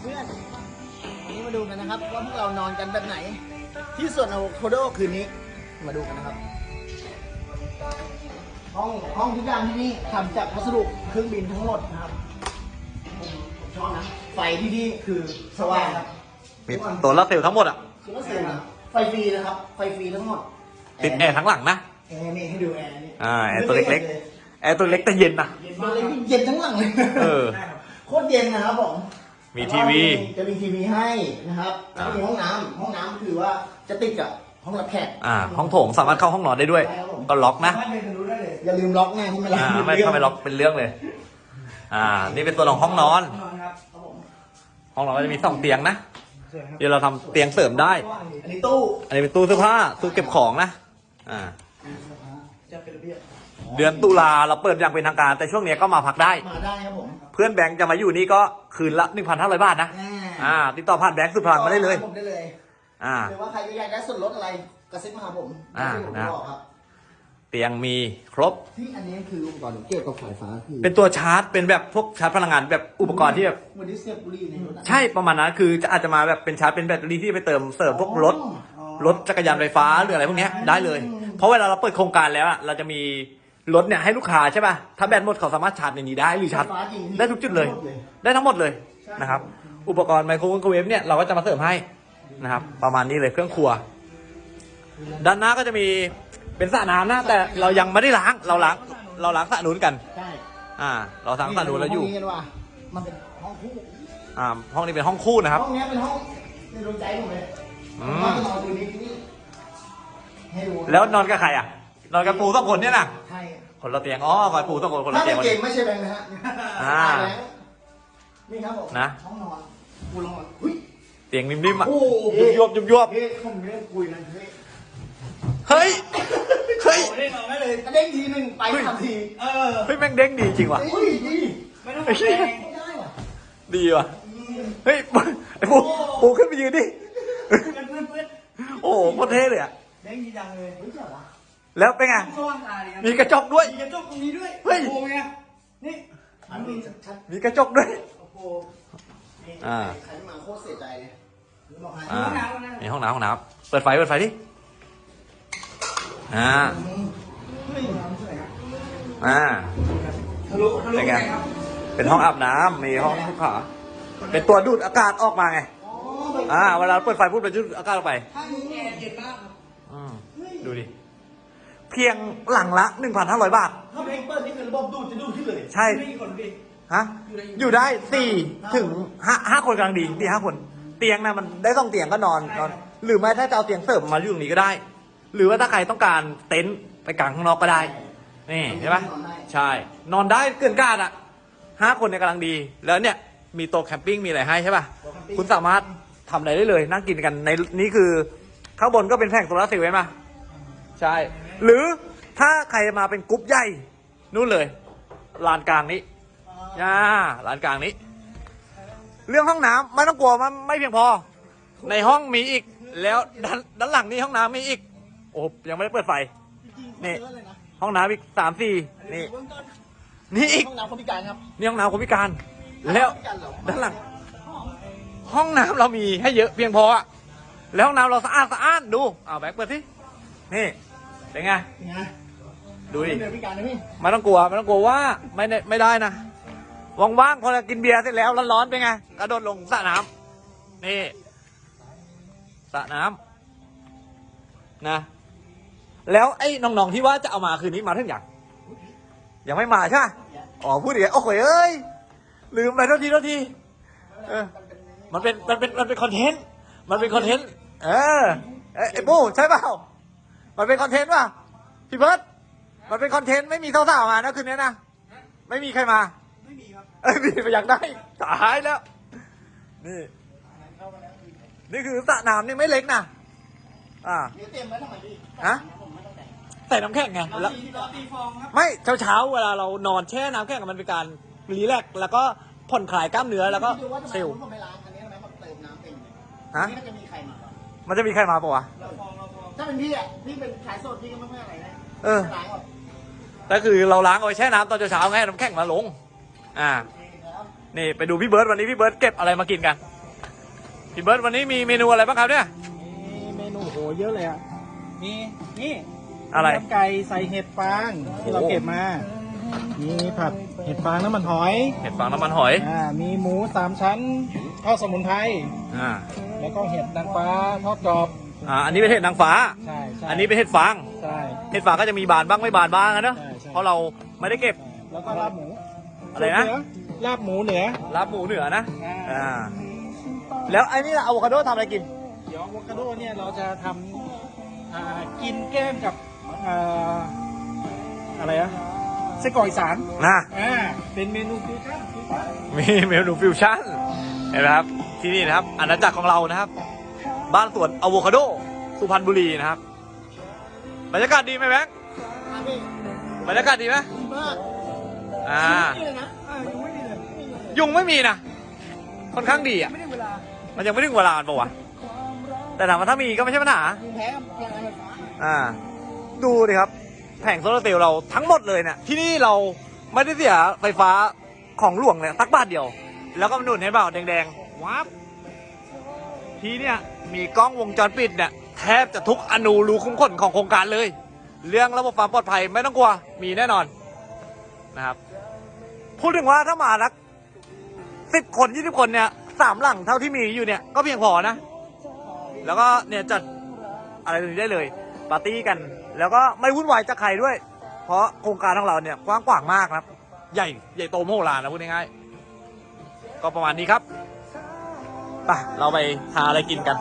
เพื่อนวันนี้มาดูกันนะครับ ว่าพวกเรานอนกันแบบไหน ที่สวนอะโวคาโดคืนนี้ มาดูกันนะครับ ห้องห้องทุกอย่างที่นี่ทำจากวัสดุเครื่องบินทั้งหมดนะครับผมผมชอบนะไฟที่นี่คือสว่างครับมีตัวละเซลล์ทั้งหมดอะคือว่าเซลล์นะไฟฟรีนะครับ ไฟฟรีทั้งหมดติดแอร์ทั้งหลังนะแอร์นี่ให้ดูแอร์นี่อ่าแอร์ตัวเล็กแอร์ตัวเล็กแต่เย็นนะๆเย็นมากเลยเย็นทั้งหลังเลยเออ โคตรเย็นนะครับผมมีทีวีจะมีทีวีให้นะครับแล้วก็มีห้องน้ำห้องน้ำคือว่าจะติดกับห้องรับแขกอ่า ห้องโถงสามารถเข้าห้องนอนได้ด้วย ก็ล็อกนะอย่าลืมล็อกนะที่ไม่ล็อกอ่า ไม่ถ้าไม่ล็อกเป็นเรื่องเลย อ่า นี่เป็นตัวของห้องนอนครับผมห้องนอนก็จะมีสองเตียงนะเดี๋ยวเราทำเตียงเสริมได้อันนี้ตู้อันนี้เป็นตู้เสื้อผ้า ตู้เก็บของนะ อ่า จะเป็นระเบียบ เดือนตุลาเราเปิดอย่างเป็นทางการ แต่ช่วงนี้ก็มาพักได้ มาได้ครับผมเพื่อนแบงค์จะมาอยู่นี่ก็คืนละ 1,500 บาทนะ อ่า ติดต่อผ่านแบงค์สุดพลังมาได้เลย ผมได้เลยอ่า หรือว่าใครจะอยากได้ส่วนลดอะไรกระซิบมาหาผมอ่าที่ผมนะ บอกครับเตียงมีครบ ที่อันนี้คืออุปกรณ์เกี่ยวกับสายฟ้าคือเป็นตัวชาร์จ เป็นแบบพวกชาร์จพลังงานแบบอุปกรณ์ที่แบบ เหมือนที่เสียบบุหรี่ในรถอะ ใช่ประมาณนั้นคือจะอาจจะมาแบบเป็นชาร์จเป็นแบตเตอรี่ที่ไปเติมเสริมพวกรถ อ๋อรถจักรยานไฟฟ้าหรืออะไรพวกเนี้ยได้เลยเพราะเวลาเราเปิดโครงการแล้วอะเราจะมี รถเนี่ยให้ลูกค้าใช่ป่ะ ถ้าแบตหมดเขาสามารถชาร์จในนี้ได้หรือชาร์จไฟฟ้าจริงได้ทุกจุดเลย ได้ทั้งหมดเลยนะครับ อุปกรณ์ไมโครเวฟเนี่ยเราก็จะมาเสริมให้นะครับ ประมาณนี้เลยเครื่องครัว ด้านหน้าก็จะมีเป็นสระน้ำนะแต่เรายังไม่ได้ล้างเราล้างเราล้างสระนู้นกัน ใช่ อ่า เราล้างสระนู้นแล้วอยู่ห้งกันว่ะมันเป็นห้องคู่ อ่า ห้องนี้เป็นห้องคู่นะครับ ห้องเนี้ยเป็นห้องในดวงใจผมเลยอืผมมว่าจะนอนดูนี่ที่นี่ให้ดูแล้วนอนกับใครอะ นอนกับปูสองคนเนี่ยนะใช่คนละเตียงอ๋อคอยปูสองคนคนละถ้าเตีเป็ยงนคนเกมไม่ใช่แบงค์นะฮะอ่าแบงค์นี่ครับผมนะ ห้องนอนกูลองก่อนอุ้ย เตียงนิ่มๆอะโอ้โห ยุบยวบยุบยวบเฮ้ยผมเรื่องคุยนะเฮ้ยเฮ้ยเฮ้ยโอ้ได้นอนได้เลยเด้งทีหนึ่งไปเฮ้ยทันทีเออ เฮ้ยแม่งเด้งดีจริงว่ะ เฮ้ยดีไม่ต้องแพงไม่ได้ว่ะดีว่ะเฮ้ยไอ้ปูปูขึ้นไปยืนดิ เพื่อนเพื่อนเพื่อนโอ้โหโคตรเท่เลยอะ เด้งดีจังเลยเฮ้ยเจ๋งว่ะ แล้วเป็นไง สว่างตาดีครับมีกระจกด้วย มีกระจกตรงนี้ด้วยเฮ้ย โอ้โหไงนี่อันนี้ชัดมีกระจกด้วย ๆโอ้โหนี่อ่า ใครมาโคตรเสียใจเลยบอกให้อ่าห้องน้ำนะมีห้องน้ำห้องน้ำเปิดไฟเปิดไฟดิ อ่าเฮ้ยน้ำสวยนะอ่า ทะลุทะลุเป็นไงครับเป็นห้องอาบน้ำมีห้องทุกขาเป็นตัวดูดอากาศออกมาไง อ๋อแบบอ่า เวลาเปิดไฟพูดไปดูดอากาศออกไปถ้านี้แอร์เย็นมากครับอืมดูดิ เพียงหลังละ 1,500 บาท ถ้าเพลงเปิดนี่คือระบบดูดจะดูดขึ้นเลยใช่ ไม่มีคนดิฮะอยู่ได้สี่ถึงห้าห้าคนกำลังดีดีห้าคน เตียงนะมันได้สองเตียงก็นอนนอนหรือไม่ถ้าจะเอาเตียงเสริมมาอยู่ตรงนี้ก็ได้ หรือว่าถ้าใครต้องการเต็นท์ไปกางข้างนอกก็ได้ นี่ใช่ไหมใช่ นอนได้เกินกาดอะห้าคนเนี่ยกำลังดี แล้วเนี่ยมีโต๊ะแคมปิ้งมีอะไรให้ใช่ป่ะคุณสามารถทำอะไรได้เลย นั่งกินกันในนี่คือข้างบนก็เป็นแผงโซลาร์เซลล์ไว้มา ใช่ หรือถ้าใครมาเป็นกรุ๊ปใหญ่นู่นเลยลานกลางนี้ย่าร้านกลางนี้ เรื่องห้องน้ำไม่ต้องกลัวมันไม่เพียงพอ ในห้องมีอีกแล้วด้านด้านหลังนี่ห้องน้ำมีอีก โอ้ยังไม่ได้เปิดไฟ นี่ เยอะเลยนะห้องน้ำอีกสามสี่นี่ เบื้องต้นนี่อีก ห้องน้ำคนพิการครับนี่ห้องน้ำคนพิการ แล้วพิการเหรอด้านหลัง ห้องน้ำเรามีให้เยอะเพียงพออะแล้วห้องน้ำเราสะอาดสะอ้านดูเอาแบกเปิดสินี่ เป็นไงนี่ไงดูดิ เดินพิการนะพี่ไม่ต้องกลัวไม่ต้องกลัวว่าไม่ได้ไม่ได้นะว่างๆพอเรากินเบียร์เสร็จแล้วร้อนๆเป็นไงกระโดดลงสระน้ำนี่สระน้ำนะ แล้วไอ้น้องๆที่ว่าจะเอามาคืนนี้มาถึงยังยังไม่มาใช่ไหมอ๋อพูดอีกแล้วโอ้โหเอ้ยลืมไปโทษทีโทษทีเออ มันเป็นมันเป็นมันเป็นคอนเทนต์มันเป็นคอนเทนต์เออเอ้ยไอ้ปูใช่เปล่า มันเป็นคอนเทนต์ป่ะพี่เบิร์ตมันเป็นคอนเทนต์ไม่มีสาวๆมานะคืนนี้นะไม่มีใครมา ไม่มีครับเอ้ยมีไปอยากได้ตายแล้ว นี่เข้ามาแล้วนี่คือสระน้ำนี่ไม่เล็กนะอ่าเดี๋ยวเตรียมไว้ทำไมพี่ฮะผมไม่ต้องแต่งใส่น้ำแข็งไงแล้วตีตีฟองครับไม่เช้าเช้าๆเวลาเรานอนแช่น้ำแข็งมันเป็นการรีแลกซ์แล้วก็ผ่อนคลายกล้ามเนื้อแล้วก็ดูว่าทำไมเซลล์ผมไม่ล้างอันนี้ทำไมผมเติมน้ำเต็มเลยฮะอันนี้มันจะมีใครมาปะมันจะมีใครมาปะวะ เราฟองเราฟองถ้าเป็นพี่อะ พี่เป็นขายสดพี่ก็ไม่ค่อยอะไรนะเออไม่ล้างหรอกแต่คือเราล้างเอาไว้แช่น้ำตอนเช้าๆให้น้ำแข็งมาลง อ่า นี่นะครับนี่ไปดูพี่เบิร์ดวันนี้พี่เบิร์ดเก็บอะไรมากินกัน พี่เบิร์ดวันนี้มีเมนูอะไรบ้างครับเนี่ย มีเมนูโหเยอะเลยอะ มีนี่อะไรน้ำไก่ใส่เห็ดฟางที่เราโอ้เก็บมา มีผัดเห็ดฟางน้ำมันหอย เห็ดฟางน้ำมันหอย อ่า มีหมูสามชั้นทอดสมุนไพร อ่า แล้วก็เห็ดนางฟ้าทอดกรอบ อ่าอันนี้เป็นเห็ดนางฟ้า ใช่ใช่อันนี้เป็นเห็ดฟาง ใช่เห็ดฟางก็จะมีบานบ้างไม่บานบ้างอะเนอะใช่ใช่เพราะเราไม่ได้เก็บ แล้วก็ลาบหมูอะไรนะสูตเหลาบหมูเหนือ ลาบหมูเหนือนะอ่าอ่า แล้วไอ้นี่ล่ะอะโวคาโดทำอะไรกิน เดี๋ยวอะโวคาโดเนี่ยเราจะทำอ่ากินแก้มกับอ่าอะไรอะไส้กรอกอีสานนะอ่าเป็นเมนูฟิวชั่นฟิวชั่นมีเมนูฟิวชั่นเห็นไหมครับ ที่นี่นะครับอาณาจักรของเรานะครับ บ้านสวนอะโวคาโด สุพรรณบุรีนะครับ บรรยากาศดีไหมแบงค์อะพี่บรรยากาศดีไหมดีมากอ่านี่เลยนะอ่ายังไม่มีเลยไม่มีเลยยุงไม่มีนะค่อนข้างดีอะ ไม่ได้เวลามันยังไม่ถึงเวลาปะวะ แต่ถามว่าถ้ามีก็ไม่ใช่ปัญหามีแพ้กับพลังงานไฟฟ้าอ่า ดูดิครับ แผงโซลาร์เซลล์เราทั้งหมดเลยเนี่ย ที่นี่เราไม่ได้เสียไฟฟ้าของหลวงเนี่ยสักบาทเดียว แล้วก็มาดูเห็นเปล่าแดงๆวับ ที่เนี่ยมีกล้องวงจรปิดเนี่ยแทบจะทุกอนูรูคุ้มขนของโครงการเลย เรื่องระบบความปลอดภัยไม่ต้องกลัวมีแน่นอนนะครับ พูดถึงว่าถ้ามานักสิบคนยี่สิบคนเนี่ยสามหลังเท่าที่มีอยู่เนี่ยก็เพียงพอนะ แล้วก็เนี่ยจัดอะไรตรงนี้ได้เลยปาร์ตี้กัน แล้วก็ไม่วุ่นวายจากใครด้วย เพราะโครงการของเราเนี่ยกว้างขวางมากครับ ใหญ่ใหญ่โตมโหฬารนะพูดง่ายๆก็ประมาณนี้ครับ ไปเราไปหาอะไรกินกัน